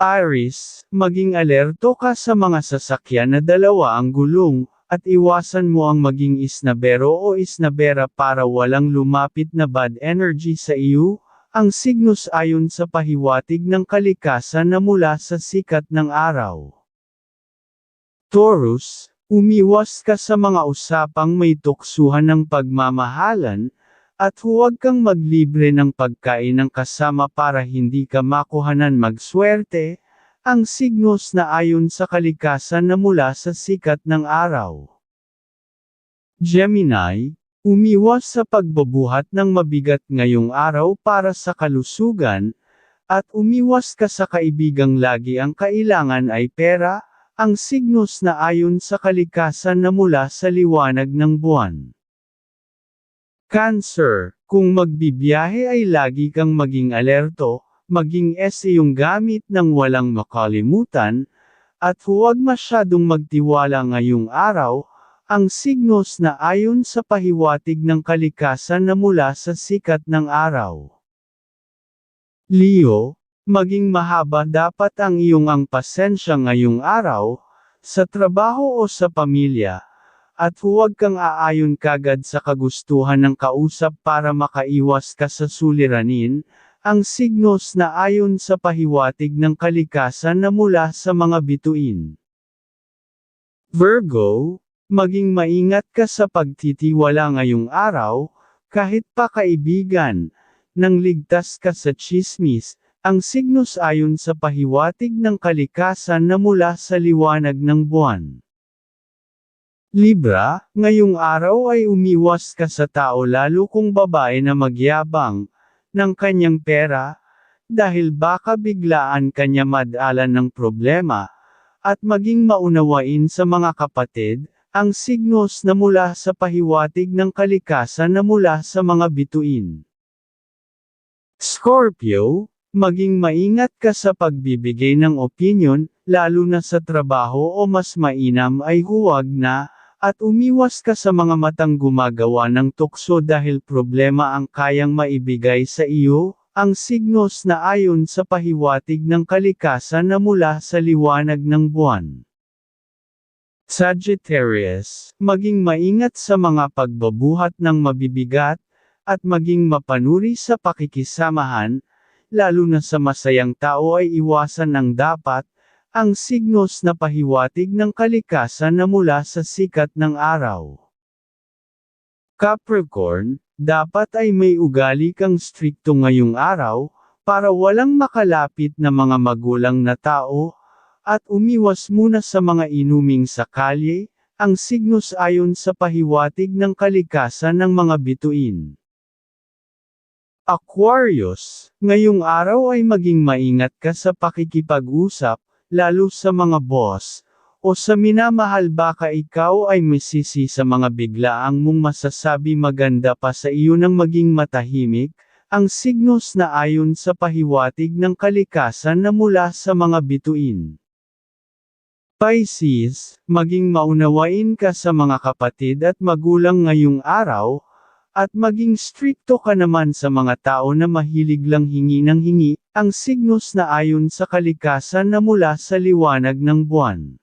Aris, maging alerto ka sa mga sasakyan na dalawa ang gulong, at iwasan mo ang maging isnabero o isnabera para walang lumapit na bad energy sa iyo, ang signos ayon sa pahiwatig ng kalikasan na mula sa sikat ng araw. Taurus, umiwas ka sa mga usapang may tuksuhan ng pagmamahalan, at huwag kang maglibre ng pagkain ng kasama para hindi ka makuhanan magswerte, ang signos na ayon sa kalikasan na mula sa sikat ng araw. Gemini, umiwas sa pagbabuhat ng mabigat ngayong araw para sa kalusugan, at umiwas ka sa kaibigang lagi ang kailangan ay pera, ang signos na ayon sa kalikasan na mula sa liwanag ng buwan. Cancer, kung magbibiyahe ay lagi kang maging alerto, maging S yung gamit ng walang makalimutan, at huwag masyadong magtiwala ngayong araw, ang signos na ayon sa pahiwatig ng kalikasan na mula sa sikat ng araw. Leo, maging mahaba dapat ang iyong ang pasensya ngayong araw, sa trabaho o sa pamilya, at huwag kang aayon kagad sa kagustuhan ng kausap para makaiwas ka sa suliranin, ang signos na ayon sa pahiwatig ng kalikasan na mula sa mga bituin. Virgo, maging maingat ka sa pagtitiwala ngayong araw, kahit pa kaibigan, nang ligtas ka sa chismis, ang signos ayon sa pahiwatig ng kalikasan na mula sa liwanag ng buwan. Libra, ngayong araw ay umiwas ka sa tao lalo kung babae na magyabang, ng kanyang pera, dahil baka biglaan kanya madalan ng problema, at maging maunawain sa mga kapatid, ang signos na mula sa pahiwatig ng kalikasan na mula sa mga bituin. Scorpio, maging maingat ka sa pagbibigay ng opinion, lalo na sa trabaho o mas mainam ay huwag na, at umiwas ka sa mga matang gumagawa ng tukso dahil problema ang kayang maibigay sa iyo, ang signos na ayon sa pahiwatig ng kalikasan na mula sa liwanag ng buwan. Sagittarius, maging maingat sa mga pagbabuhat ng mabibigat, at maging mapanuri sa pakikisamahan, lalo na sa masayang tao ay iwasan ang dapat, ang signos na pahiwatig ng kalikasan na mula sa sikat ng araw. Capricorn, dapat ay may ugali kang strikto ngayong araw, para walang makalapit na mga magulang na tao, at umiwas muna sa mga inuming sa ang signos ayon sa pahiwatig ng kalikasan ng mga bituin. Aquarius, ngayong araw ay maging maingat ka sa pakikipag-usap, lalo sa mga boss, o sa minamahal baka ikaw ay masisi sa mga biglaang mong masasabi maganda pa sa iyo nang maging matahimik, ang signos na ayon sa pahiwatig ng kalikasan na mula sa mga bituin. Pisces, maging maunawain ka sa mga kapatid at magulang ngayong araw, at maging strikto ka naman sa mga tao na mahilig lang hingi ng hingi, ang signos na ayon sa kalikasan na mula sa liwanag ng buwan.